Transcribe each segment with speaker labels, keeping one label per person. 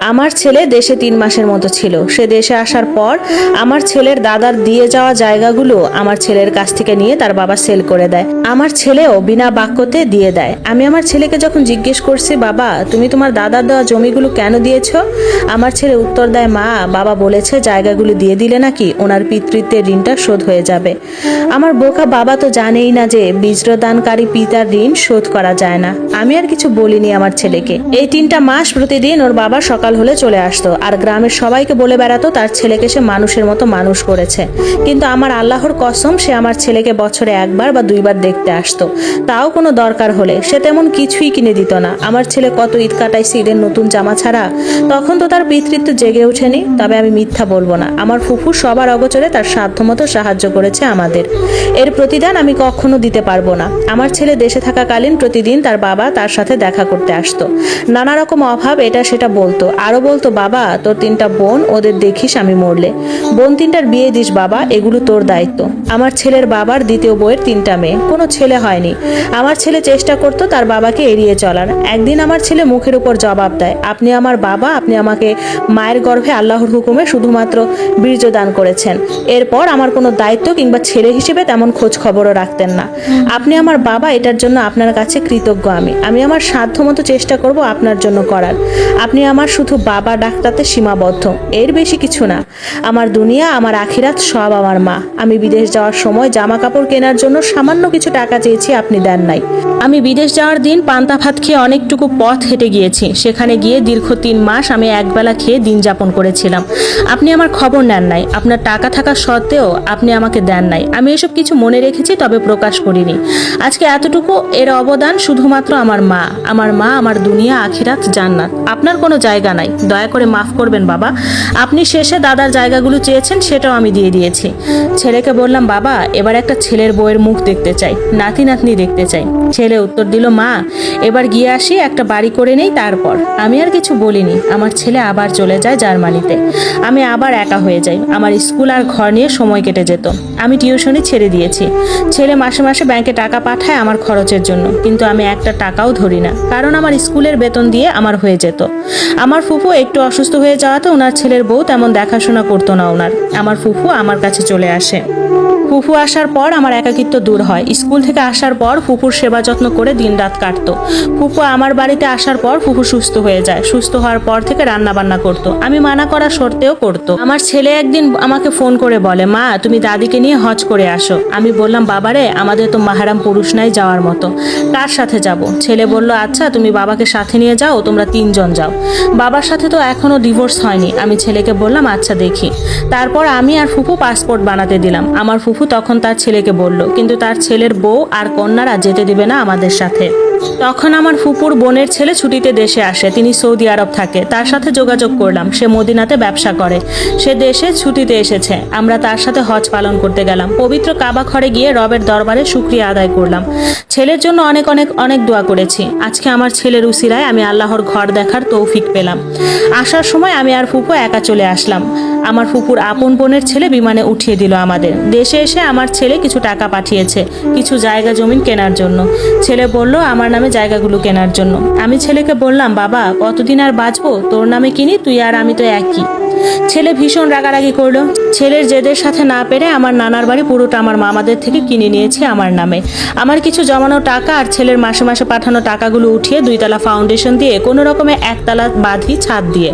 Speaker 1: আমার ছেলে দেশে তিন মাসের মতো ছিল। সে দেশে আসার পর আমার ছেলের দাদার দিয়ে যাওয়া জায়গাগুলো আমার ছেলের কাছ থেকে নিয়ে তার বাবা সেল করে দেয়। আমার ছেলেও বিনা বাক্যতে দিয়ে দেয়। আমি আমার ছেলেকে যখন জিজ্ঞেস করছি, বাবা, তুমি তোমার দাদার দেওয়া জমিগুলো কেন দিয়েছ? আমার ছেলে উত্তর দেয়, মা, বাবা বলেছে জায়গাগুলো দিয়ে দিলে নাকি ওনার পিতৃত্বের ঋণটা শোধ হয়ে যাবে। আমার বোকা বাবা তো জানেই না যে বীজদানকারী পিতার ঋণ শোধ করা যায় না। আমি আর কিছু বলিনি আমার ছেলেকে। এই তিনটা মাস প্রতিদিন ওর বাবা সকাল হলে চলে আসতো। আর গ্রামের সবাইকে বলে বেড়াতো, তার ছেলেকে সে মানুষের মতো মানুষ করেছে। কিন্তু আমার আল্লাহর কসম, সে আমার ছেলেকে বছরে একবার বা দুইবার দেখতে আসতো। তাও কোনো দরকার হলে সে তেমন কিছুই কিনে দিত না। আমার ছেলে কত ঈদ কাটাইছে ঈদের নতুন জামা ছাড়া? তখন তো তার পিতৃত্ব জেগে ওঠেনি, তবে আমি মিথ্যা বলব না। আমার ফুফু সবার অগোচরে তার সাধ্যমতো সাহায্য করেছে আমাদের। এর প্রতিদান আমি কখনো দিতে পারব না। আমার ছেলে দেশে থাকাকালীন প্রতিদিন তার বাবা তার সাথে দেখা করতে আসতো। নানা রকম অভাব, এটা সেটা বলতো। আরও বলতো, বাবা, তোর তিনটা বোন, ওদের দেখিস আমি মরলে। বোন তিনটার বিয়ে দিস, বাবা, এগুলো তোর দায়িত্ব। আমার ছেলের বাবার দ্বিতীয় বইয়ের তিনটা মেয়ে। কোনো ছেলে হয়নি। আমার ছেলে চেষ্টা করতো তার বাবাকে এড়িয়ে চলার। একদিন আমার ছেলে মুখের উপর জবাব দেয়, আপনি আমার বাবা, আপনি আমাকে মায়ের গর্ভে আল্লাহর হুকুমে শুধুমাত্র বীর্য দান করেছেন। এরপর আমার কোনো দায়িত্ব কিংবা ছেলে হিসেবে তেমন খোঁজ খবরও রাখতেন না। আপনি আমার বাবা, এটার জন্য আপনার কাছে কৃতজ্ঞ আমি। আমি আমার সাধ্যমতো চেষ্টা করব আপনার জন্য করার। আপনি আমার শুধু বাবা ডাক্তারতে সীমাবদ্ধ। এর বেশি কিছু না। আমার দুনিয়া, আমার আখিরাত সব আমার মা। আমি বিদেশ যাওয়ার সময় জামা কাপড় কেনার জন্য সামান্য কিছু টাকা চেয়েছি, আপনি দেন নাই। আমি বিদেশ যাওয়ার দিন পান্তা ভাত খেয়ে অনেকটুকু পথ হেঁটে গিয়েছি। সেখানে গিয়ে দীর্ঘ তিন মাস আমি একবেলা খেয়ে দিন যাপন করেছিলাম। আপনি আমার খবর নেন নাই। আপনার টাকা থাকা সত্ত্বেও আপনি আমাকে দেন নাই। আমি এসব কিছু মনে রেখেছি, তবে প্রকাশ করিনি। আজকে এতটুকু, এর অবদান শুধুমাত্র আমার মা। আমার মা, আমার দুনিয়া, আখিরাত, জান্নাত। আপনার কোনো জায়গা নাই। দয়া করে মাফ করবেন, বাবা। আপনি শেষে দাদার জায়গাগুলো চেয়েছেন, সেটাও আমি দিয়ে দিয়েছি। ছেলেকে বললাম, বাবা, এবার একটা ছেলের বউয়ের মুখ দেখতে চাই। নাতি নাতনি দেখতে চাই। ছেলে উত্তর দিল, মা, এবার গিয়ে আসি, একটা বাড়ি করে নেই, তারপর। আমি আর কিছু বলিনি। আমার ছেলে আবার চলে যায় জার্মানিতে। আমি আবার একা হয়ে যাই। আমার স্কুল আর ঘর নিয়ে সময় কেটে যেত। আমি টিউশনি ছেড়ে দিয়েছি। ছেলে মাসে মাসে ব্যাংকে টাকা পাঠায় আমার খরচের জন্য। কিন্তু আমি একটা টাকাও ধরি না। কারণ আমার স্কুলের বেতন দিয়ে আমার হয়ে যেত। আমার ফুফু একটু অসুস্থ হয়ে যাওয়াতে ওনার ছেলের বউ তেমন দেখাশোনা করতো না ওনার। আমার ফুফু আমার কাছে চলে আসে। ফুফু আসার পর আমার একাকিত্ব দূর হয়। স্কুল থেকে আসার পর ফুফুর সেবা যত্ন করে দিন রাত কাটতো। ফুফু আমার বাড়িতে আসার পর ফুফু সুস্থ হয়ে যায়। সুস্থ হওয়ার পর থেকে রান্না বান্না করতো। আমি মানা করা সত্ত্বেও করতো। আমার ছেলে একদিন আমাকে ফোন করে বলে, মা, তুমি দাদিকে নিয়ে হজ করে আসো। আমি বললাম, বাবারে, আমাদের তো মাহারাম পুরুষ নাই যাওয়ার মতো। কার সাথে যাব? ছেলে বলল আচ্ছা তুমি বাবাকে সাথে নিয়ে যাও, তোমরা তিনজন যাও। বাবার সাথে তো এখনও ডিভোর্স হয়নি। আমি ছেলেকে বললাম আচ্ছা দেখি। তারপর আমি আর ফুফু পাসপোর্ট বানাতে দিলাম। আমার ফুফু তখন তার ছেলেকে বলল, কিন্তু তার ছেলের বউ আর কন্যারা যেতে দেবে না আমাদের সাথে। তখন আমার ফুপুর বোনের ছেলে ছুটিতে দেশে আসে, তিনি সৌদি আরব থাকে। তার সাথে যোগাযোগ করলাম, সে মদিনাতে ব্যবসা করে। সে দেশে ছুটিতে এসেছে, আমরা তার সাথে হজ পালন করতে গেলাম। পবিত্র কাবা ঘরে গিয়ে রবের দরবারে শুক্রিয়া আদায় করলাম। ছেলের জন্য অনেক অনেক অনেক দোয়া করেছি। আজকে আমার ছেলের উসিরায় আমি আল্লাহর ঘর দেখার তৌফিক পেলাম। আসার সময় আমি আর ফুপু একা চলে আসলাম। আমার ফুপুর আপন বোনের ছেলে বিমানে উঠিয়ে দিল আমাদের। দেশে এসে আমার ছেলে কিছু টাকা পাঠিয়েছে, কিছু জায়গা জমিন কেনার জন্য। ছেলে বলল, আমার নামে জায়গাগুলো কেনার জন্য। আমি ছেলেকে বললাম, বাবা, কতদিন আর বাঁচবো? তোর নামে কিনি, তুই আর আমি তো একই। ছেলে ভীষণ রাগারাগি করল। ছেলের জেদের সাথে না পেরে আমার নানার বাড়ি পুরোটা আমার মামাদের থেকে কিনে নিয়েছে আমার নামে। আমার কিছু জমানো টাকা আর ছেলের মাসে মাসে পাঠানো টাকাগুলো উঠিয়ে দুইতলা ফাউন্ডেশন দিয়ে কোনো রকমে একতলা বাঁধি ছাদ দিয়ে।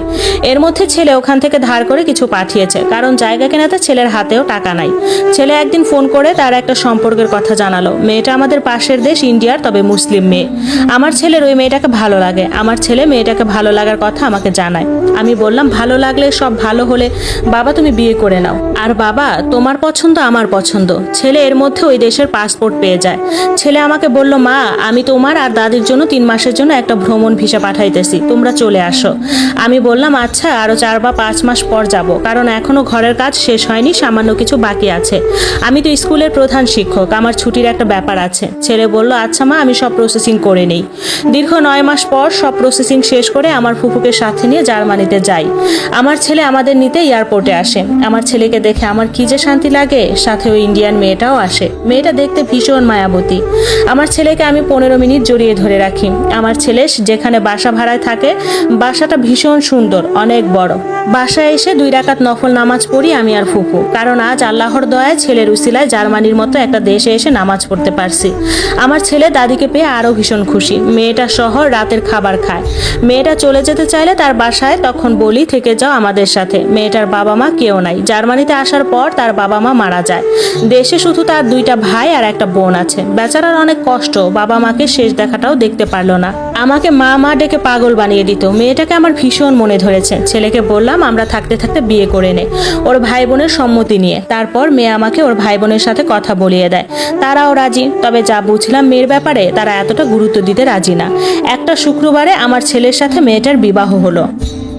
Speaker 1: এর মধ্যে ছেলে ওখান থেকে ধার করে কিছু পাঠিয়েছে, কারণ জায়গা কেনাতে ছেলের হাতেও টাকা নাই। ছেলে একদিন ফোন করে তার একটা সম্পর্কের কথা জানালো। মেয়েটা আমাদের পাশের দেশ, ইন্ডিয়ার, তবে মুসলিম মেয়ে। আমার ছেলের ওই মেয়েটাকে ভালো লাগে। আমার ছেলে মেয়েটাকে ভালো লাগার কথা আমাকে জানায়। আমি বললাম, ভালো লাগলে সব ভালো হলে বাবা তুমি বিয়ে করে নাও। আর বাবা, তোমার পছন্দ আমার পছন্দ। ছেলে এর মধ্যে ওই দেশের পাসপোর্ট পেয়ে যায়। ছেলে আমাকে বলল, মা, আমি তোমার আর দাদির জন্য তিন মাসের জন্য একটা ভ্রমণ ভিসা পাঠাইতেছি। তোমরা চলে আসো। আমি বললাম আচ্ছা আরও চার বা পাঁচ মাস পর যাব। কারণ এখনও ঘরের কাজ শেষ হয়নি, সামান্য কিছু বাকি আছে। আমি তো স্কুলের প্রধান শিক্ষক, আমার ছুটির একটা ব্যাপার আছে। ছেলে বলল আচ্ছা মা, আমি সব প্রসেসিং করে নেই। দীর্ঘ নয় মাস পর সব প্রসেসিং শেষ করে আমার ফুফুকে সাথে নিয়ে জার্মানিতে যাই। আমার ছেলে আমাদের নিতে এয়ারপোর্টে আসে। আমার ছেলেকে দেখে আমার কি যে শান্তি লাগে, সাথে ওই ইন্ডিয়ান মেয়েটাও আসে। মেয়েটা দেখতে ভীষণ মায়াবতী। আমার ছেলেকে আমি পনেরো মিনিট জড়িয়ে ধরে রাখি। আমার ছেলে যেখানে বাসা ভাড়ায় থাকে, বাসাটা ভীষণ সুন্দর, অনেক বড়। বাসায় এসে দুই রাকাত নফল নামাজ পড়ি আমি আর ফুফু কারণ আজ আল্লাহর দয়ায় ছেলের উসিলায় জার্মানির মতো একটা দেশে এসে নামাজ পড়তে পারছি। আমার ছেলে দাদিকে পেয়ে আরও ভীষণ খুশি। মেয়েটা শহর রাতের খাবার খায়। মেয়েটা চলে যেতে চাইলে তার বাসায় তখন বলি থেকে যাও আমাদের সাথে। মেয়েটার বাবা মা কেউ নাই। জার্মানিতে আসার পর তার বাবা মা মারা যায়। দেশে শুধু তার দুইটা ভাই আর একটা বোন আছে। বেচারার অনেক কষ্ট। বাবা মাকে শেষ দেখাটাও দেখতে পারল না। আমাকে মা মা ডেকে পাগল বানিয়ে দিত। মেয়েটাকে আমার ভীষণ মনে ধরেছে। ছেলেকে বললাম, আমরা থাকতে থাকতে বিয়ে করে নে। ওর ভাই বোনের সম্মতি নিয়ে। তারপর মেয়ে আমাকে ওর ভাই বোনের সাথে কথা বলিয়ে দেয়। তারাও রাজি। তবে যা বুঝলাম মেয়ের ব্যাপারে, তারা এতটা গুরুত্ব দিতে রাজি না। একটা শুক্রবারে আমার ছেলের সাথে মেয়েটার বিবাহ হলো।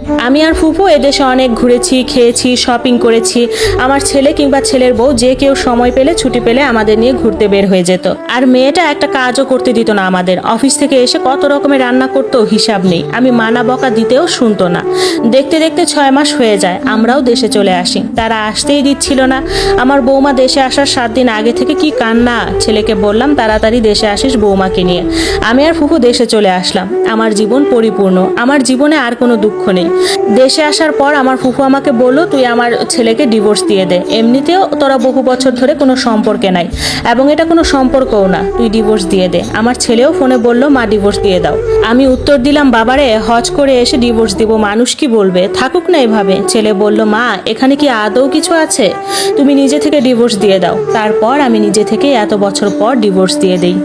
Speaker 1: আমি আর ফুফু এদেশে অনেক ঘুরেছি, খেয়েছি শপিং করেছি। আমার ছেলে কিংবা ছেলের বউ যে কেউ সময় পেলে ছুটি পেলে আমাদের নিয়ে ঘুরতে বের হয়ে যেত। আর মেয়েটা একটা কাজও করতে দিত না আমাদের। অফিস থেকে এসে কত রকমের রান্না করতো হিসাব নেই। আমি মানা বকা দিতেও শুনতো না। দেখতে দেখতে ছয় মাস হয়ে যায়, আমরাও দেশে চলে আসি। তারা আসতেই দিচ্ছিল না। আমার বৌমা দেশে আসার সাত দিন আগে থেকে কি কান্না? ছেলেকে বললাম, তাড়াতাড়ি দেশে আসিস বৌমাকে নিয়ে। আমি আর ফুফু দেশে চলে আসলাম। আমার জীবন পরিপূর্ণ। আমার জীবনে আর কোনো দুঃখ নেই। দেশে আসার পর আমার ফুফু আমাকে বলল, তুই আমার ছেলেকে ডিভোর্স দিয়ে দে। এমনিতেও তোরা বহু বছর ধরে কোনো সম্পর্কে নাই এবং এটা কোনো সম্পর্কও না। তুই ডিভোর্স দিয়ে দে। আমার ছেলেও ফোনে বলল, মা ডিভোর্স দিয়ে দাও। আমি উত্তর দিলাম, বাবারে, হজ করে এসে ডিভোর্স দিব। মানুষ কি বলবে? থাকুক না এভাবে। ছেলে বলল, মা, এখানে কি আদৌ কিছু আছে? তুমি নিজে থেকে ডিভোর্স দিয়ে দাও। তারপর আমি নিজে থেকে এত বছর পর ডিভোর্স দিয়ে দিই।